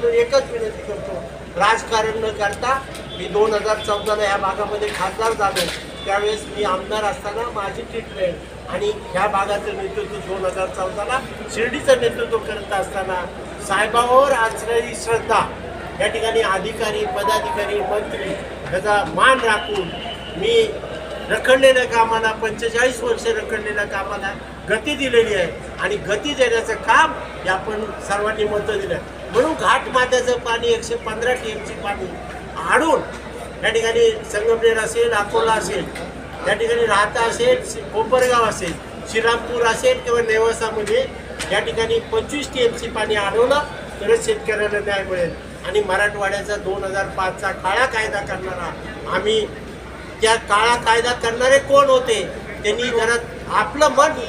म्हणून एकच विनंती करतो. राजकारण न करता मी दोन हजार चौदाला ह्या भागामध्ये खासदार झालो त्यावेळेस मी आमदार असताना माझी ट्रीटमेंट आणि ह्या भागाचं नेतृत्व दोन हजार चौदाला शिर्डीचं नेतृत्व करत असताना साहेबांवर असणारी श्रद्धा या ठिकाणी अधिकारी पदाधिकारी मंत्री याचा मान राखून मी रखडलेल्या कामाला पंचेचाळीस वर्ष रखडलेल्या कामाला गती दिलेली आहे आणि गती देण्याचं काम हे आपण सर्वांनी मतं दिलं म्हणून घाट मात्याचं पाणी एकशे पंधरा टी एमची पाणी आणून त्या ठिकाणी संगमनेर असेल अकोला असेल त्या ठिकाणी राहता असेल कोपरगाव असेल श्रीरामपूर असेल किंवा नेवासामध्ये या ठिकाणी पंचवीस टी एमची पाणी आणवलं तरच शेतकऱ्याला न्याय मिळेल. आणि मराठवाड्याचा दोन हजार पाचचा काळा कायदा करणारा आम्ही त्या काळा कायदा करणारे कोण होते? त्यांनी जरा आपलं मन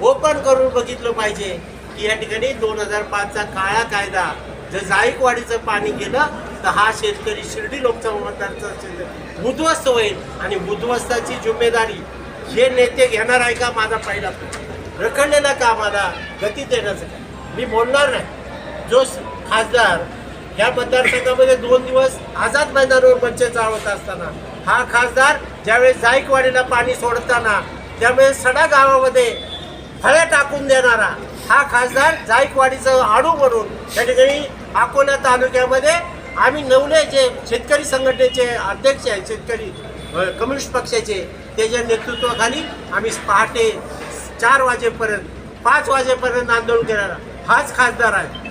ओपन करून बघितलं पाहिजे. की या ठिकाणी दोन हजार पाचचा काळा कायदा जर जायकवाडीचं पाणी गेलं तर हा शेतकरी शिर्डी लोकसभा मतदारचा उद्ध्वस्त होईल आणि उद्ध्वस्ताची जिम्मेदारी हे नेते घेणार आहे का माझा पहिला रखडलेला का मला गती देण्याचं काय? मी बोलणार नाही. जो खासदार या मतदारसंघामध्ये दोन दिवस आझाद मैदानावर बच्चे चालवत असताना हा खासदार ज्यावेळेस जायकवाडीला पाणी सोडताना त्यावेळेस सडा गावामध्ये फळ्या टाकून देणारा हा खासदार जायकवाडीचं आडू म्हणून त्या ठिकाणी अकोला तालुक्यामध्ये आम्ही नवले जे शेतकरी संघटनेचे अध्यक्ष आहेत शेतकरी कम्युनिस्ट पक्षाचे त्याच्या नेतृत्वाखाली आम्ही पहाटे चार वाजेपर्यंत पाच वाजेपर्यंत आंदोलन करणारा हाच खासदार आहे.